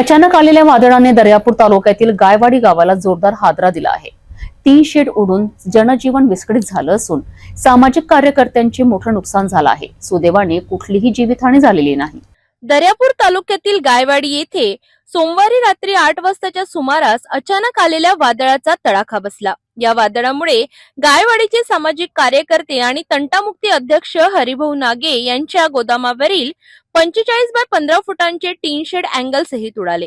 अचानक आलेल्या वादळाने दर्यापूर तालुक्यातील गायवाडी गावाला जोरदार हादरा दिला आहे. तीन शेड उडून जनजीवन विस्कळीत झालं असून सामाजिक कार्यकर्त्यांचे मोठं नुकसान झालं आहे. सुदैवाने कुठलीही जीवितहानी झालेली नाही. दर्यापूर तालुक्यातील गायवाडी येथे सोमवारी रात्री आठ वाजताच्या सुमारास अचानक आलेल्या वादळाचा तडाखा बसला. या वादळामुळे गायवाडीचे सामाजिक कार्यकर्ते आणि तंटामुक्ती अध्यक्ष हरिभाऊ नागे यांच्या गोदामावरील पंचेचाळीस बाय पंधरा फुटांचे टीन शेड अँगल सहित उडाले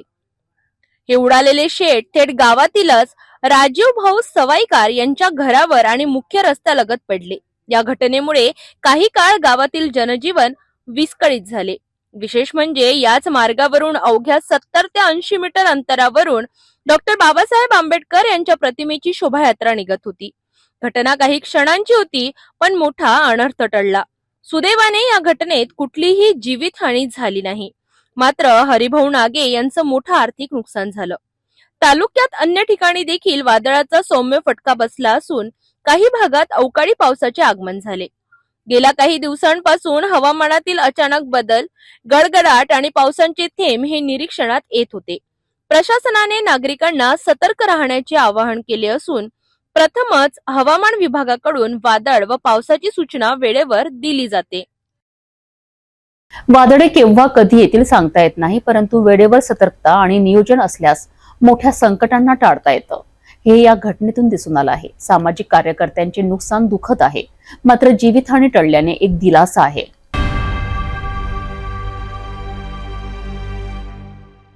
हे उडालेले शेड थेट गावातीलच राजीव भाऊ सवाईकार यांच्या घरावर आणि मुख्य रस्त्यालगत पडले. या घटनेमुळे काही काळ गावातील जनजीवन विस्कळीत झाले. विशेष म्हणजे याच मार्गावरून अवघ्या सत्तर ते ऐंशी मीटर अंतरावरून डॉक्टर बाबासाहेब आंबेडकर यांच्या प्रतिमेची शोभायात्रा निघत होती. घटना काही क्षणांची होती पण मोठा अनर्थ टळला. सुदैवाने या घटनेत कुठलीही जीवितहानी झाली नाही. मात्र हरिभाऊ नागे यांचं मोठं आर्थिक नुकसान झालं. तालुक्यात अन्य ठिकाणी देखील वादळाचा सौम्य फटका बसला असून काही भागात अवकाळी पावसाचे आगमन झाले. गेल्या काही दिवसांपासून हवामानातील अचानक बदल गडगडाट आणि पावसांचे थेंब हे निरीक्षणात येत होते. प्रशासनाने नागरिकांना सतर्क राहण्याचे आवाहन केले असून प्रथमच हवामान विभागाकडून वादळ व पावसाची सूचना वेळेवर दिली जाते. वादळे केव्हा कधी येतील सांगता येत नाही परंतु वेळेवर सतर्कता आणि नियोजन असल्यास मोठ्या संकटांना टाळता येतं. हे या घटनेतून दिसून आलं आहे. सामाजिक कार्यकर्त्यांचे नुकसान दुखत आहे. मात्र जीवितहानी टळल्याने एक दिलासा आहे.